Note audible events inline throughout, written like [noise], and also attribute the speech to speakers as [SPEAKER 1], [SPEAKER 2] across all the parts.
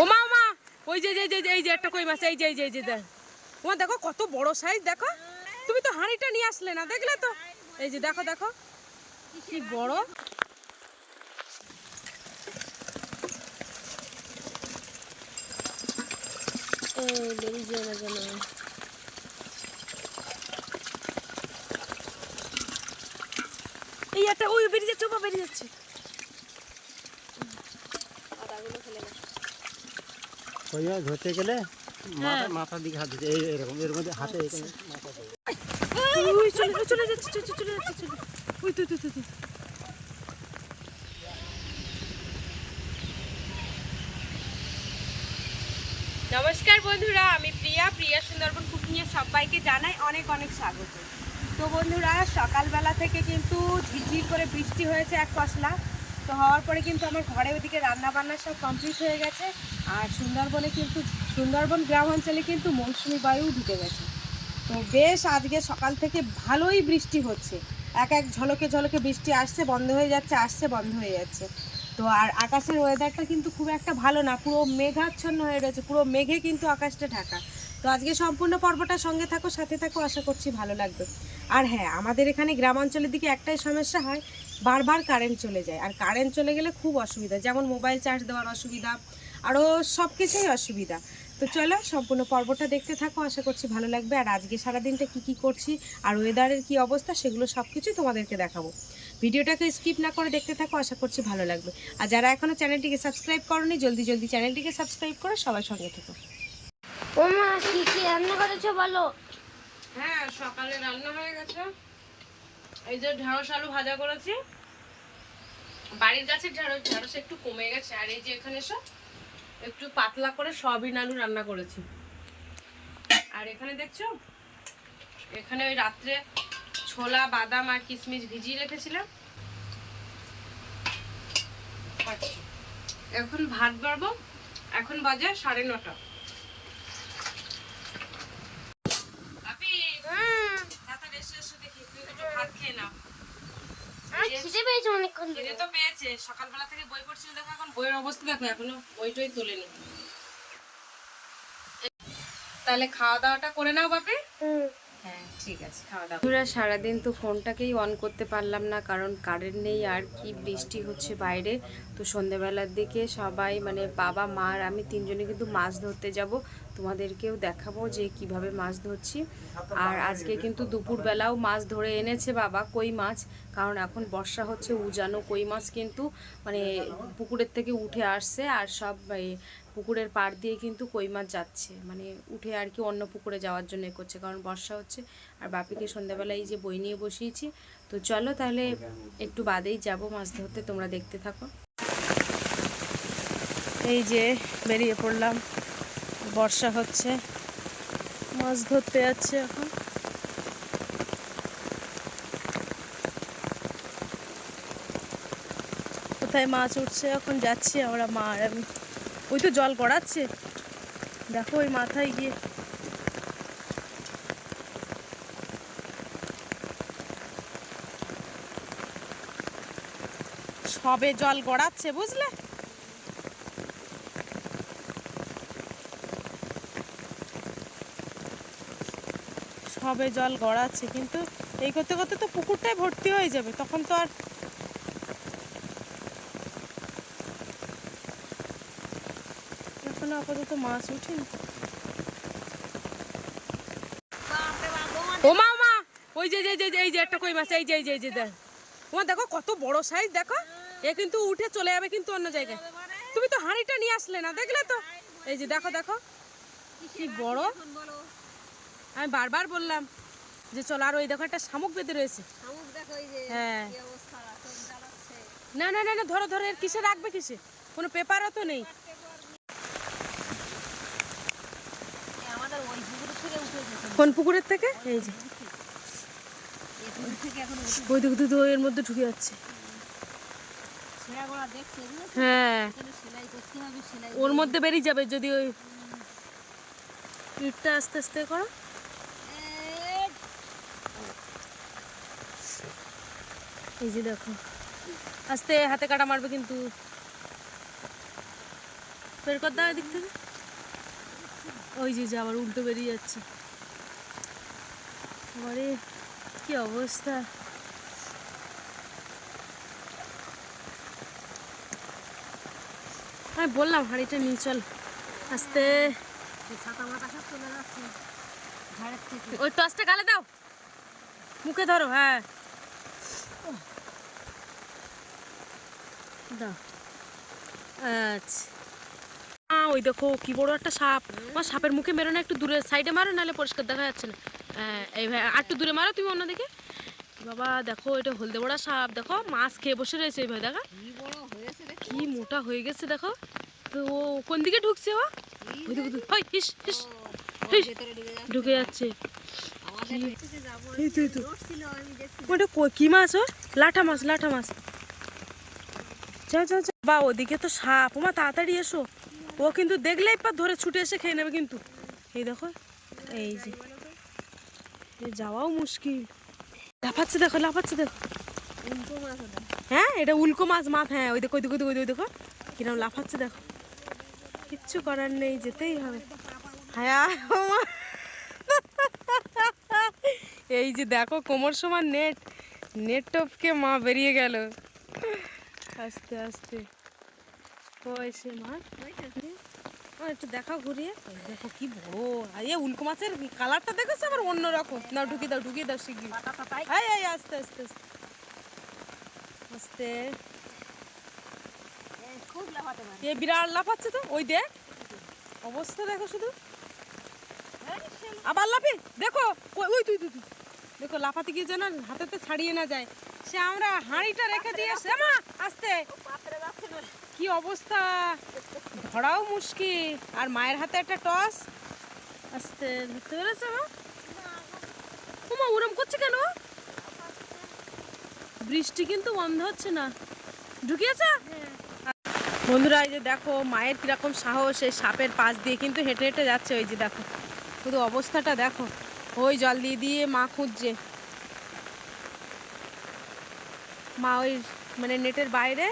[SPEAKER 1] ও মা মা ওই যে যে যে এই যে একটা কই মাছ এই যে এই যে এই যে দেখ। তোমার দেখো কত বড় সাইজ দেখো। তুমি তো হাঁড়িটা নিয়ে আসলে না দেখলে তো। এই যে দেখো দেখো। কি বড়। বেরিয়ে যায় না এই একটা ওই বেরিয়ে যাচ্ছে ও বাবা, বেরিয়ে যাচ্ছে।
[SPEAKER 2] কই ধরতে গেলে মাথা মাথার দিকে হাত দিতে এরকম এর মধ্যে হাতে মাথা।
[SPEAKER 1] ওই চলে চলে যাচ্ছে চলে চলে যাচ্ছে চলে। ওই তুই তুই তুই নমস্কার বন্ধুরা আমি প্রিয়া। প্রিয়া সুন্দরবন কুকিংয়ে সবাইকে জানাই অনেক অনেক স্বাগত। তো বন্ধুরা সকালবেলা থেকে কিন্তু ঝিরঝির করে বৃষ্টি হয়েছে এক পশলা। তো হওয়ার পরে কিন্তু আমার ঘরে ওদিকে রান্না বান্না সব কমপ্লিট হয়ে গেছে। আর সুন্দরবনে কিন্তু, সুন্দরবন গ্রাম অঞ্চলে কিন্তু মৌসুমি বায়ু ঢুকে গেছে। তো বেশ আজকে সকাল থেকে ভালোই বৃষ্টি হচ্ছে। এক এক ঝলকে ঝলকে বৃষ্টি আসছে, বন্ধ হয়ে যাচ্ছে, আসছে, বন্ধ হয়ে যাচ্ছে। তো আর আকাশের ওয়েদারটা কিন্তু খুব একটা ভালো না, পুরো মেঘাচ্ছন্ন হয়ে রয়েছে, পুরো মেঘে কিন্তু আকাশটা ঢাকা। তো আজকে সম্পূর্ণ পর্বটা সঙ্গে থাকো, সাথে থাকো, আশা করছি ভালো লাগবে। আর হ্যাঁ আমাদের এখানে গ্রামাঞ্চলের দিকে একটাই সমস্যা হয় বারবার কারেন্ট চলে যায়। আর কারেন্ট চলে গেলে খুব অসুবিধা যেমন মোবাইল চার্জ দেওয়ার অসুবিধা আরও সব কিছুই অসুবিধা। তো চলো সম্পূর্ণ পর্বটা দেখতে থাকো আশা করছি ভালো লাগবে। আর আজকে সারাদিনটা কি কি করছি আর ওয়েদারের কি অবস্থা সেগুলো সব কিছুই তোমাদেরকে দেখাবো। ভিডিওটাকে স্কিপ না করে দেখতে থাকো আশা করছি ভালো লাগবে। আর যারা এখনও চ্যানেলটিকে সাবস্ক্রাইব করনি জলদি জলদি চ্যানেলটিকে সাবস্ক্রাইব করে সবাই সঙ্গে থেকো।
[SPEAKER 3] ও মা কি কি রান্না করেছ বলো?
[SPEAKER 1] হ্যাঁ সকালে রান্না হয়ে গেছে। এই যে ঢেঁড়স আলু ভাজা করেছি। বাড়ির গাছের ঢেঁড়স ঢেঁড়স একটু কমে গেছে। আর এই যে এখানে সব একটু পাতলা করে সয়াবিন আলু রান্না করেছি। আর এখানে দেখছ? এখানে ওই রাত্রে ছোলা, বাদাম আর কিশমিশ ভিজিয়ে রেখেছিলাম। এখন ভাত বাড়বো। এখন বাজে সাড়ে নটা আপি তাড়াতাড়ি এসে এসে দেখি তুই একটু ভাত খেয়ে নাও
[SPEAKER 3] আমার খিদে পেয়েছে অনেকক্ষণ
[SPEAKER 1] খিদে তো পেয়েছে। সকালবেলা থেকে বই পড়ছিল দেখো এখন বইয়ের অবস্থা দেখো এখনও বইটই তোলেনি। তাহলে খাওয়া দাওয়াটা করে নাও বাপি।
[SPEAKER 3] হুম।
[SPEAKER 1] হ্যাঁ ঠিক আছে খাওয়া দাওয়া বন্ধুরা সারাদিন তো ফোনটাকেই অন করতে পারলাম না কারণ কারেন্ট নেই আর কি বৃষ্টি হচ্ছে বাইরে। তো সন্ধেবেলার দিকে সবাই মানে বাবা মা আর আমি তিনজনে কিন্তু মাছ ধরতে যাব। তোমাদেরকেও দেখাবো যে কীভাবে মাছ ধরছি। আর আজকে কিন্তু দুপুরবেলাও মাছ ধরে এনেছে বাবা, কই মাছ? কারণ এখন বর্ষা হচ্ছে, উজানো কই মাছ কিন্তু মানে পুকুরের থেকে উঠে আসছে আর সব পুকুরের পাড় দিয়ে কিন্তু কই মাছ যাচ্ছে। মানে উঠে আর কি অন্য পুকুরে যাওয়ার জন্য করছে, কারণ বর্ষা হচ্ছে আর বাপিকে সন্ধ্যাবেলা এই যে বই নিয়ে বসিয়েছি। তো চলো তাহলে একটু বাদেই যাব মাছ ধরতে, তোমরা দেখতে থাকো। এই যে বেরিয়ে পড়লাম। বর্ষা হচ্ছে। মাছ ধরতে যাচ্ছে এখন। কোথায় মাছ উঠছে? এখন যাচ্ছি আমরা মা আর আমি ওই তো জল গড়াচ্ছে। দেখো ওই মাথায় গিয়ে। সবে জল গড়াচ্ছে, বুঝলে? সবে জল গড়াচ্ছে, কিন্তু এই করতে করতে তো পুকুরটাই ভর্তি হয়ে যাবে, তখন তো আর এখনও আপাতত মাছ উঠেনি। ও মা মা ওই যে যে যে, যে- এই যে একটা কই মাছ, এই যে এই যে এই যে, দেখ। তোমার দেখো কত বড় সাইজ দেখো। এ কিন্তু উঠে চলে যাবে কিন্তু অন্য জায়গায়। তুমি তো হাঁড়িটা নিয়ে আসলে না, দেখলে তো? এই যে, দেখো দেখো। কি বড়? আমি বারবার বললাম যে চলো আর ওই দেখো একটা শামুক বেঁধে রয়েছে। হ্যাঁ। না না না না ধরো ধরো এর কিসে রাখবে কিসে? কোনো পেপারও তো নেই। কোন পুকুরের থেকে? এই যে। ওই দিক দুধ এর মধ্যে ঢুকে যাচ্ছে। হ্যাঁ। ওর মধ্যে বেরিয়ে যাবে যদি ওই ইটটা আস্তে আস্তে করো। এই যে দেখো। আস্তে হাতে কাটা মারবে কিন্তু। বের কর দাও এদিক থেকে। ওই যে যে আবার উল্টো বেরিয়ে যাচ্ছে। আরে কি অবস্থা। আমি বললাম হাঁড়িটা নিয়ে চল। আস্তে। ওই টসটা গালে দাও। মুখে ধরো হ্যাঁ। দাও। আচ্ছা। ওই দেখো কি বড় একটা সাপ। ও সাপের মুখে মেরো না একটু দূরে সাইডে মারো নাহলে পরিষ্কার দেখা যাচ্ছে না। এই ভাই আর একটু দূরে মারো তুমি অন্যদিকে বাবা দেখো এটা হলদে বড়া সাপ। দেখো মাছ খেয়ে বসে রয়েছে এই ভাই দেখা। কি মোটা হয়ে গেছে দেখো। তো ও কোন দিকে ঢুকছে ও? ওই হিস, হিস, ঢুকে যাচ্ছে। ওটা কি মাছ ও? লাঠা মাছ লাঠা মাছ। যাও যাও যাও বা ওদিকে তো সাপ। ওমা তাড়াতাড়ি এসো। ও কিন্তু দেখলেই পা ধরে ছুটে এসে খেয়ে নেবে কিন্তু। এই দেখো এই যে। যাওয়াও মুশকিল। লাফাচ্ছে দেখো লাফাচ্ছে দেখো। হ্যাঁ এটা উল্কো মাছ মাছ। হ্যাঁ ওই দেখো ওই দেখো ওই দেখো, কিরম লাফাচ্ছে দেখো। কিচ্ছু করার নেই যেতেই হবে। হ্যাঁ। এই যে দেখো কোমর সমান নেট। নেট টপকে মা বেরিয়ে গেল। আস্তে আস্তে। ওই মাছ একটু দেখাও ঘুরিয়ে। দেখো কি বড়। এ উল্কো মাছের কালারটা দেখেছ আবার অন্যরকম? না ঢুকিয়ে দাও ঢুকিয়ে দাও শিগগির। এই এই আস্তে আস্তে আস্তে। আস্তে। এ বিরাট লাফাচ্ছে তো ওই দেখ। অবস্থা দেখো শুধু। আবার লাফি? দেখো ওই তুই তুই দেখো লাফাতে গিয়ে যেন হাতেতে ছাড়িয়ে না যায়। সে আমরা হাঁড়িটা রেখে দিয়ে এসে মা, আস্তে। কি অবস্থা? ধরাও মুশকিল। আর মায়ের হাতে একটা টস। আস্তে ধরতে পেরেছে, মা? ওমা ওরম করছে কেন? বৃষ্টি কিন্তু বন্ধ হচ্ছে না। ঢুকিয়েছে? বন্ধুরা, এই যে দেখো, মায়ের কীরকম সাহস, এই সাপের পাশ দিয়ে কিন্তু হেঁটে হেঁটে যাচ্ছে। ওই যে দেখো শুধু অবস্থাটা দেখো। ওই জল দিয়ে দিয়ে মা খুঁজছে। মা ওই মানে নেটের বাইরে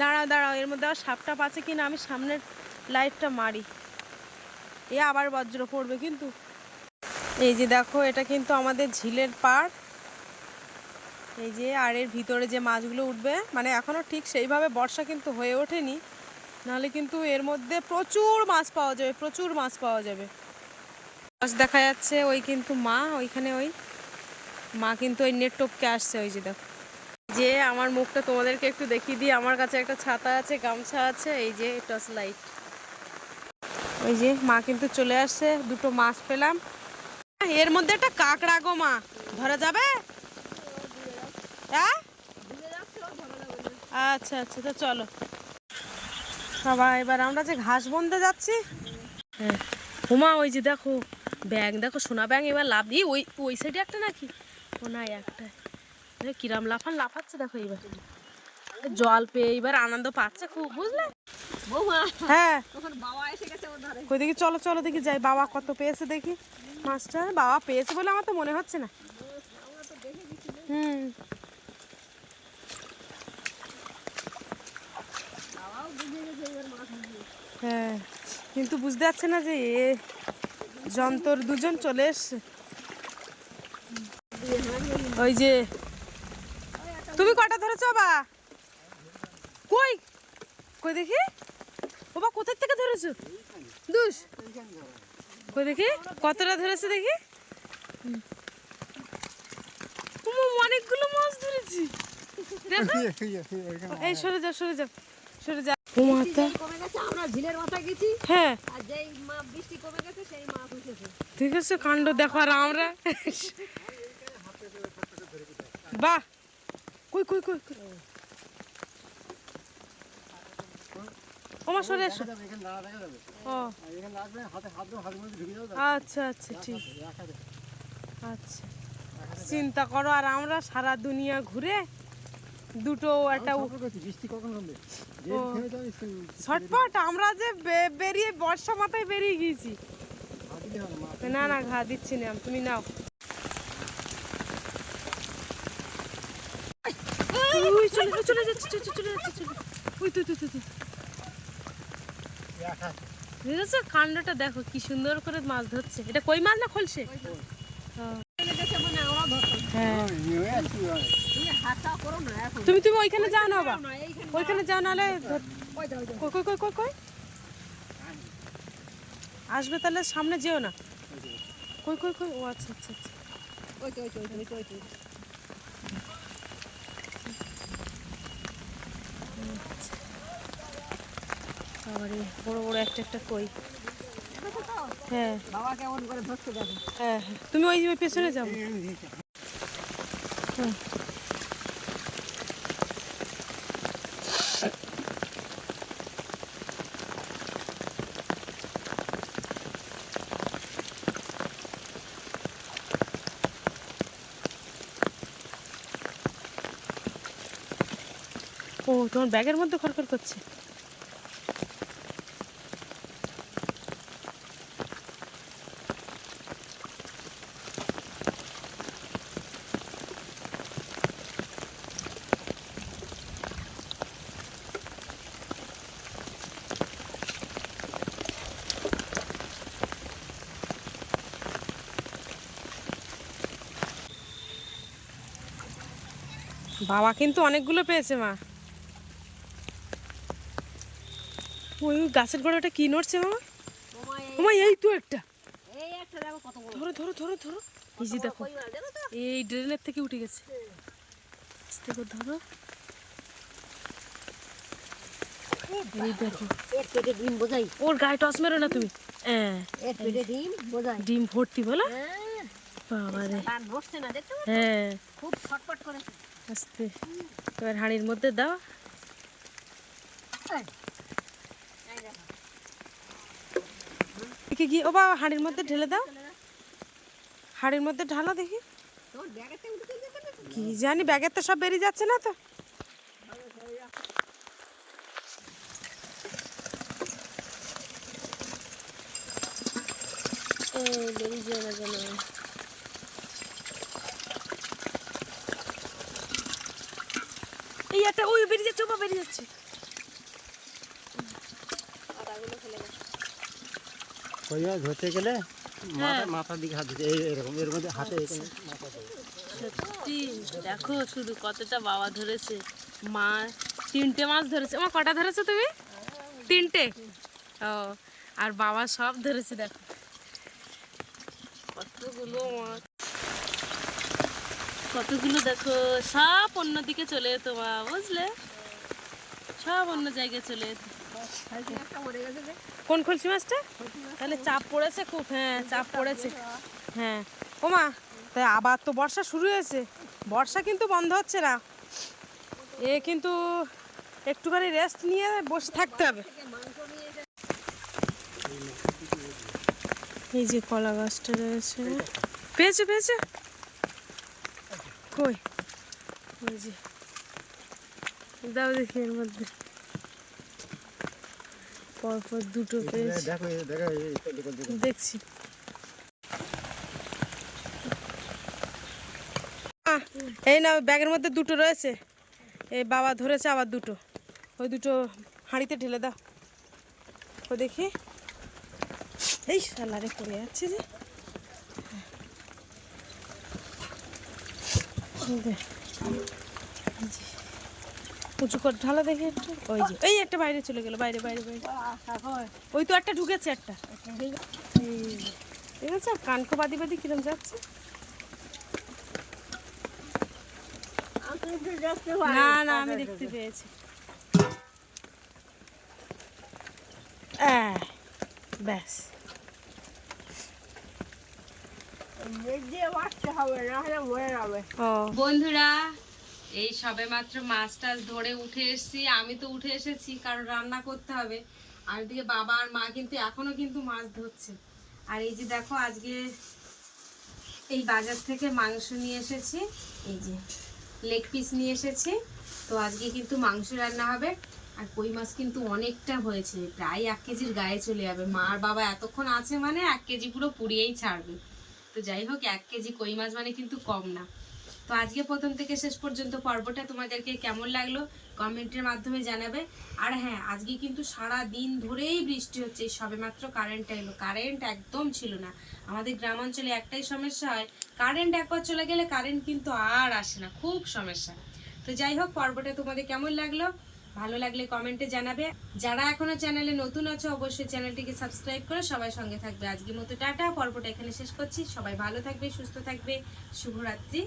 [SPEAKER 1] দাঁড়াও দাঁড়াও, এর মধ্যে আবার সাপটা আছে কিনা আমি সামনের লাইটটা মারি। এ আবার বজ্র পড়বে কিন্তু। এই যে দেখো, এটা কিন্তু আমাদের ঝিলের পাড়। এই যে, আর এর ভিতরে যে মাছগুলো উঠবে মানে এখনও ঠিক সেইভাবে বর্ষা কিন্তু হয়ে ওঠেনি। নাহলে কিন্তু এর মধ্যে প্রচুর মাছ পাওয়া যাবে, প্রচুর মাছ পাওয়া যাবে। মাছ দেখা যাচ্ছে ওই কিন্তু মা, ওইখানে ওই মা কিন্তু ওই নেট টপকে আসছে, ওই যে দেখো। যে আমার মুখটা তোমাদেরকে একটু দেখিয়ে দিই, আমার কাছে একটা ছাতা আছে, গামছা আছে, এই যে টর্চ লাইট। ওই যে মা কিন্তু চলে আসছে, দুটো মাছ পেলাম। এর মধ্যে একটা কাঁকড়া গো মা, ধরা যাবে? হ্যাঁ? আচ্ছা আচ্ছা তো চলো। বাবা, এবার আমরা যে ঘাস বন্ধে যাচ্ছি। হ্যাঁ। হুমা, ওই যে দেখো ব্যাং দেখো, সোনা ব্যাং এবার লাভ দিয়ে ওই ওই সাইডে একটা নাকি? নাই একটা কিরাম লাফান লাফাচ্ছে দেখো এবার জল পেয়ে এবার আনন্দ পাচ্ছে খুব বুঝলে? হ্যাঁ। দেখি চলো চলো দেখি যাই বাবা কত পেয়েছে দেখি। মাছটা বাবা পেয়েছে বলে আমার তো মনে হচ্ছে না। হুম। হ্যাঁ কিন্তু বুঝতে পারছে না যে এ যন্তর দুজন চলে এসছে। ওই যে তুমি কটা ধরেছো বা কই? কই দেখি? ও বা কোথার থেকে ধরেছো? দুস। কই দেখি? কতটা ধরেছে দেখি। অনেকগুলো মাছ ধরেছি। [laughs] এই সরে যাও সরে যাও সরে যাও। ও
[SPEAKER 4] কমে গেছে আমরা মাথায় গেছি।
[SPEAKER 1] হ্যাঁ।
[SPEAKER 4] আর যেই মা বৃষ্টি কমে গেছে সেই মাছ
[SPEAKER 1] ঠিক আছে কাণ্ড দেখো আর আমরা। বাহ কই কই কই। ওমা সরে এসো। ও। আচ্ছা আচ্ছা ঠিক। আচ্ছা। চিন্তা করো আর আমরা সারা দুনিয়া ঘুরে দুটো একটা। ছটপট আমরা যে বেরিয়ে বর্ষা মাথায় বেরিয়ে গিয়েছি। না না ঘা দিচ্ছি না তুমি নাও। চলে যাচ্ছে চলে চলে যাচ্ছে চলে উই তুই তুই তুই
[SPEAKER 2] দেখা
[SPEAKER 1] বুঝেছ কাণ্ডটা দেখো কি সুন্দর করে মাছ ধরছে। এটা কই মাছ না খলছে
[SPEAKER 4] মানে
[SPEAKER 1] হ্যাঁ।
[SPEAKER 4] তুমি
[SPEAKER 1] তুমি ওইখানে যাও না বাবা। ওইখানে যাও নাহলে
[SPEAKER 4] ওই ওই
[SPEAKER 1] কই আসবে তাহলে সামনে যেও না। কই কই কই? ও আচ্ছা আচ্ছা আচ্ছা। বাবারে, বড় বড় একটা একটা কই। হ্যাঁ। হ্যাঁ হ্যাঁ। তুমি ওই পেছনে যাও। ও, তোমার ব্যাগের মধ্যে খড়খড় করছে? বাবা কিন্তু অনেকগুলো পেয়েছে মা। ওই গাছের গোড়াটা কি নড়ছে মামা
[SPEAKER 4] ওমা এই-
[SPEAKER 1] মামা এই তো একটা।
[SPEAKER 4] এই একটা দেখো কত বড়
[SPEAKER 1] ধরো ধরো ধরো ধরো। এই যে দেখো এই ড্রেনের থেকে উঠে গেছে। আস্তে করে ধরো। এই দেখো।
[SPEAKER 4] ডিম বোঝাই
[SPEAKER 1] ওর গায়ে টস মেরো না তুমি? হ্যাঁ।
[SPEAKER 4] ডিম বোঝাই
[SPEAKER 1] ডিম ভর্তি বলো?
[SPEAKER 4] হ্যাঁ।
[SPEAKER 1] বাবা রে হ্যাঁ।
[SPEAKER 4] খুব ছটপট করেছে।
[SPEAKER 1] আস্তে। এবার হাঁড়ির মধ্যে দাও।
[SPEAKER 4] দেখি
[SPEAKER 1] গিয়ে ও বাবা হাঁড়ির মধ্যে ঢেলে দাও। হাঁড়ির মধ্যে ঢালো দেখি। কি জানি ব্যাগের তো সব বেরিয়ে যাচ্ছে না তো। বেরিয়ে যাবে না কেন এই একটা বেরিয়ে যাচ্ছে। ও বাবা, বেরিয়ে যাচ্ছে
[SPEAKER 2] কই মাছ ধরতে গেলে? মাথা মাথার দিকে হাত এই এরকম এর মধ্যে হাতে এখানে মাথা
[SPEAKER 1] সত্যি দেখো শুধু কতটা বাবা ধরেছে মা তিনটে মাছ ধরেছে। মা কটা ধরেছে তুমি? তিনটে? ও আর বাবা সব ধরেছে দেখো। কতগুলো মাছ। কতগুলো দেখো সব অন্যদিকে চলে যেত মা বুঝলে? সব অন্য জায়গায় চলে যেত। কোন খুলছি মাছটা? তাহলে চাপ পড়েছে খুব হ্যাঁ চাপ পড়েছে। হ্যাঁ। ও মা তাই আবার তো বর্ষা শুরু হয়েছে। বর্ষা কিন্তু বন্ধ হচ্ছে না। এ কিন্তু একটুখানি রেস্ট নিয়ে বসে থাকতে হবে। এই যে কলা গাছটা রয়েছে। পেয়েছে পেয়েছে? কই? এই যে। দাও দেখি এর মধ্যে। পরপর দুটো পেয়েছে। দেখছি। এই না ব্যাগের মধ্যে দুটো রয়েছে। এই বাবা ধরেছে আবার দুটো। ওই দুটো হাঁড়িতে ঢেলে দাও। ও দেখি। এই সালারে পড়ে যাচ্ছে যে। এই দে। এই যে। উঁচু করে ঢালা দেখি একটু। ওই যে এই একটা বাইরে চলে গেল বাইরে বাইরে বাইরে। ওই তো একটা ঢুকেছে একটা। ঠিক আছে কানকো বাদি বাদি কিরম যাচ্ছে। না না আমি দেখতে পেয়েছি। ব্যাস। বন্ধুরা এই সবে মাত্র মাছ টাছ ধরে উঠে এসেছি। আমি তো উঠে এসেছি, কারণ রান্না করতে হবে। আর দিকে বাবা আর মা কিন্তু এখনও কিন্তু মাছ ধরছে। আর এই যে দেখো, আজকে এই বাজার থেকে মাংস নিয়ে এসেছি। এই যে লেগ পিস নিয়ে এসেছি। তো আজকে কিন্তু মাংস রান্না হবে। আর কই মাছ কিন্তু অনেকটা হয়েছে, প্রায় এক কেজির গায়ে চলে যাবে। মা আর বাবা এতক্ষণ আছে মানে এক কেজি পুরো পুড়িয়েই ছাড়বে। তো যাই হোক, এক কেজি কই মাছ মানে কিন্তু কম না। তো আজকে প্রথম থেকে শেষ পর্যন্ত পর্বটা তোমাদেরকে কেমন লাগল কমেন্টের মাধ্যমে জানাবে। আর হ্যাঁ আজকে কিন্তু সারা দিন ধরেই বৃষ্টি হচ্ছে, এই সবেমাত্র কারেন্ট এলো। কারেন্ট একদম ছিল না। আমাদের গ্রাম অঞ্চলে একটাই সমস্যা হয় কারেন্ট একবার চলে গেলে কারেন্ট কিন্তু আর আসে না, খুব সমস্যা। তো যাই হোক, পর্বটা তোমাদের কেমন লাগল? ভালো লাগলে কমেন্টে জানাবে। যারা এখনও চ্যানেলে নতুন আছে, অবশ্যই চ্যানেলটিকে সাবস্ক্রাইব করে সবাই সঙ্গে থাকবে। আজকের মতো টাটা, পর্বটা এখানে শেষ করছি। সবাই ভালো থাকবে, সুস্থ থাকবে। শুভরাত্রি।